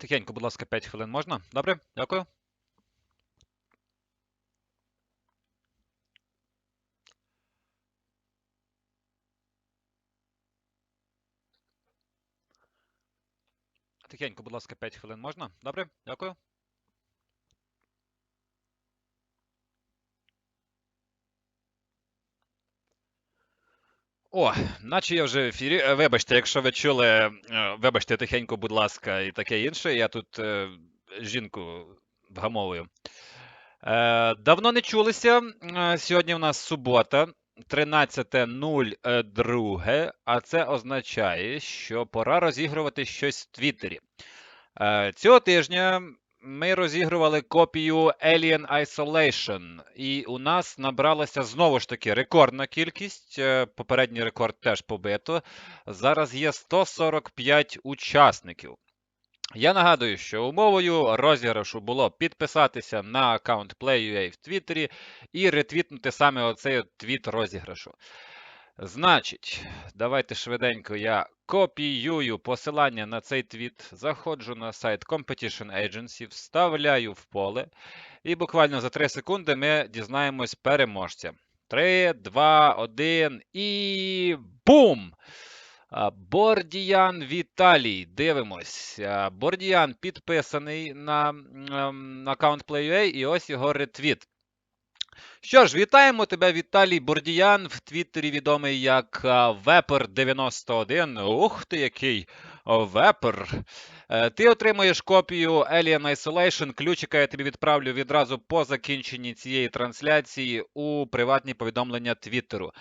Тихенько, будь ласка, 5 хвилин можна? Добре, дякую. Тихенько, будь ласка, 5 хвилин можна? Добре, дякую. О, наче я вже в ефірі. Е, Вибачте, якщо ви чули, е, вибачте тихенько, будь ласка, і таке інше. Я тут е, жінку вгамовую. Е, давно не чулися. Е, Сьогодні в нас субота, 13.02, а це означає, що пора розігрувати щось в Твіттері. Е, Цього тижня ми розігрували копію Alien Isolation, і у нас набралася знову ж таки рекордна кількість. е, Попередній рекорд теж побито. Зараз є 145 учасників. Я нагадую, що умовою розіграшу було підписатися на аккаунт PlayUA в Твіттері і ретвітнути саме оцей твіт розіграшу. Значить, давайте швиденько я копіюю посилання на цей твіт, заходжу на сайт Competition Agency, вставляю в поле, і буквально за 3 секунди ми дізнаємось переможця. 3, 2, 1 і бум! Бордіян Віталій. Дивимось. Бордіян підписаний на м, аккаунт PlayUA, і ось його ретвіт. Що ж, вітаємо тебе, Віталій Бордіян, в Твіттері відомий як Вепер91. Ух ти, який Вепер. Е, Ти отримуєш копію Alien Isolation. Ключика я тобі відправлю відразу по закінченні цієї трансляції у приватні повідомлення Твіттеру.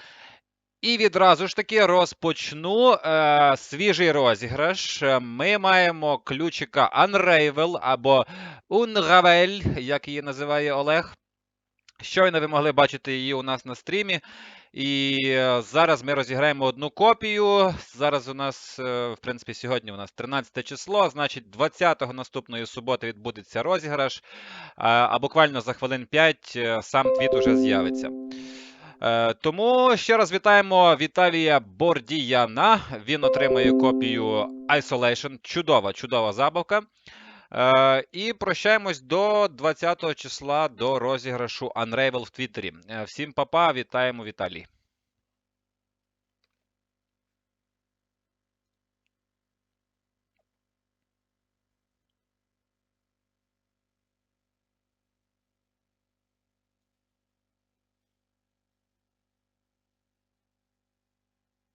І відразу ж таки розпочну е, свіжий розіграш. Ми маємо ключика Unravel або Unravel, як її називає Олег. Щойно ви могли бачити її у нас на стрімі. І е, зараз ми розіграємо одну копію. Зараз у нас, е, в принципі, сьогодні у нас 13 число, значить 20-го наступної суботи відбудеться розіграш. А, а буквально за хвилин 5 е, сам твіт уже з'явиться. Е, Тому ще раз вітаємо Віталія Бордіяна. Він отримує копію Isolation. Чудова, чудова забавка. Е, І прощаємось до 20 числа до розіграшу Unravel в Твіттері. Е, Всім па-па, вітаємо Віталій.